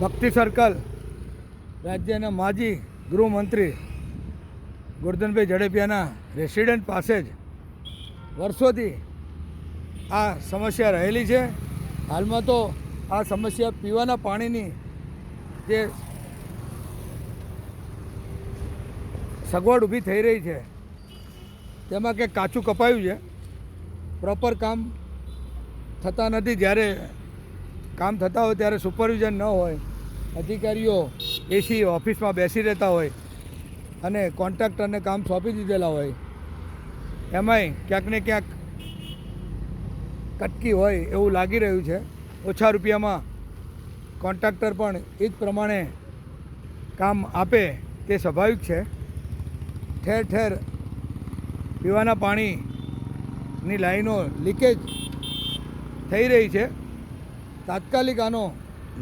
ભક્તિ સર્કલ, રાજ્યના માજી ગૃહમંત્રી ગોરધનભાઈ ઝડપિયાના રેસિડેન્ટ પાસે જ વર્ષોથી આ સમસ્યા રહેલી છે. હાલમાં તો આ સમસ્યા પીવાના પાણીની જે સગવડ ઊભી થઈ રહી છે, તેમાં કંઈક કાચું કપાયું છે. પ્રોપર કામ થતા નથી, જ્યારે કામ થતા હોય ત્યારે સુપરવિઝન ન હોય, અધિકારીઓ એસી ઓફિસમાં બેસી રહેતા હોય અને કોન્ટ્રાક્ટરને કામ સોંપી દીધેલા હોય, એમાંય ક્યાંક ને ક્યાંક કટકી હોય એવું લાગી રહ્યું છે. ઓછા રૂપિયામાં કોન્ટ્રાક્ટર પણ એ જ પ્રમાણે કામ આપે તે સ્વાભાવિક છે. ઠેર ઠેર પીવાના પાણીની લાઈનો લીકેજ થઈ રહી છે. તાત્કાલિક આનો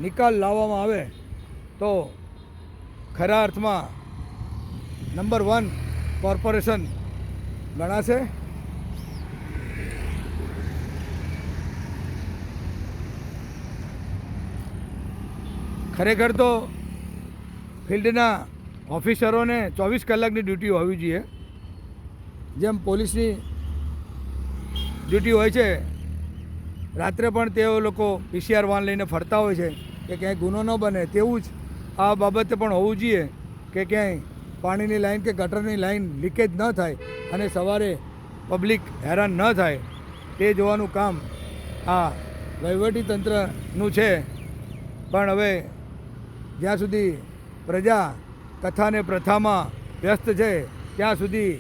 નિકાલ લાવવામાં આવે તો ખરા અર્થમાં નંબર વન કોર્પોરેશન ગણાશે. ખરેખર તો ફિલ્ડના ઓફિસરોને ચોવીસ કલાકની ડ્યુટી હોવી જોઈએ. જેમ પોલીસની ડ્યુટી હોય છે રાત્રે પણ તેઓ લોકો પીસીઆર વાન લઈને ફરતા હોય છે કે ક્યાંય ગુનો ન બને તેવું જ આ બાબતે પણ હોવું જોઈએ કે ક્યાંય પાણીની લાઈન કે ગટરની લાઈન લીકેજ ન થાય અને સવારે પબ્લિક હેરાન ન થાય તે જોવાનું કામ આ તંત્રનું છે. પણ હવે જ્યાં સુધી પ્રજા કથાને પ્રથામાં વ્યસ્ત છે, ત્યાં સુધી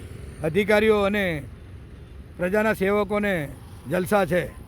અધિકારીઓ અને પ્રજાના સેવકોને જલસા છે.